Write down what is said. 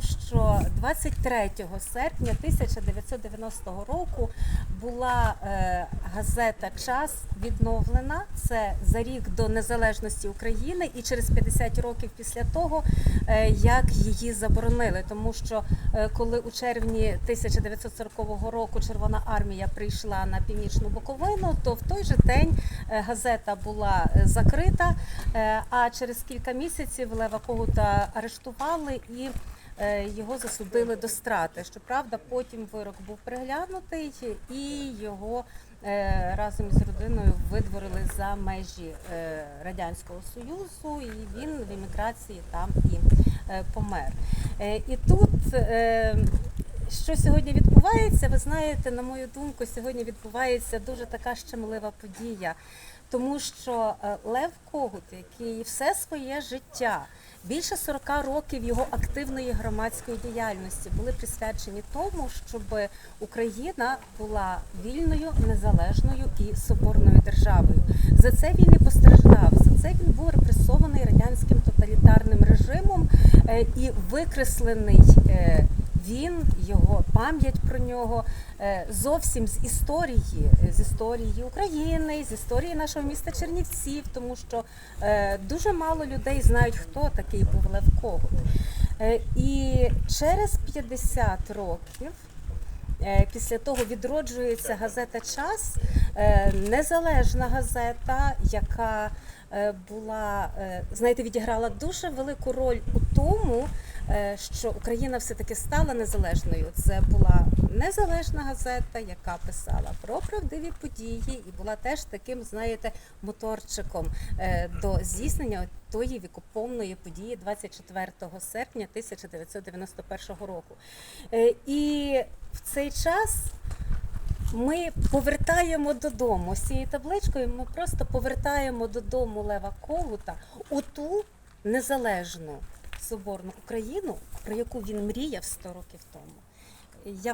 що 23 серпня 1990 року була е, газета Час відновлена. Це за рік до незалежності України, і через 50 років після того, е, як її заборонили. Тому що е, коли у червні 1940 року Червона армія прийшла на північну Буковину, то в той же день газета була закрита. А через кілька місяців Лева Когута арештували і його засудили до страти. Щоправда, потім вирок був переглянутий і його е, разом із родиною видворили за межі е, Радянського Союзу, і він в еміграції там і е, помер. Е, І тут е, що сьогодні відбувається, ви знаєте, на мою думку, сьогодні відбувається дуже така щемлива подія. Тому що е, Лев Когут, який все своє життя, більше 40 років його активної громадської діяльності були присвячені тому, щоб Україна була вільною, незалежною і соборною державою. За це він і постраждав. За це він був репресований радянським тоталітарним режимом е, і викреслений. Він, його пам'ять про нього е, зовсім з історії, з історії України, з історії нашого міста Чернівців, тому що е, дуже мало людей знають, хто такий був Лев Когут. Е, І через 50 років. Після того відроджується газета Час, незалежна газета, яка була, знаєте, відіграла дуже велику роль у тому, що Україна все-таки стала незалежною. Це була незалежна газета, яка писала про правдиві події і була теж таким, знаєте, моторчиком е, до здійснення тої вікоповної події 24 серпня 1991 року. Е, І в цей час ми повертаємо додому з цією табличкою. Ми просто повертаємо додому Лева Когута у ту незалежну соборну Україну, про яку він мріяв 100 років тому. Я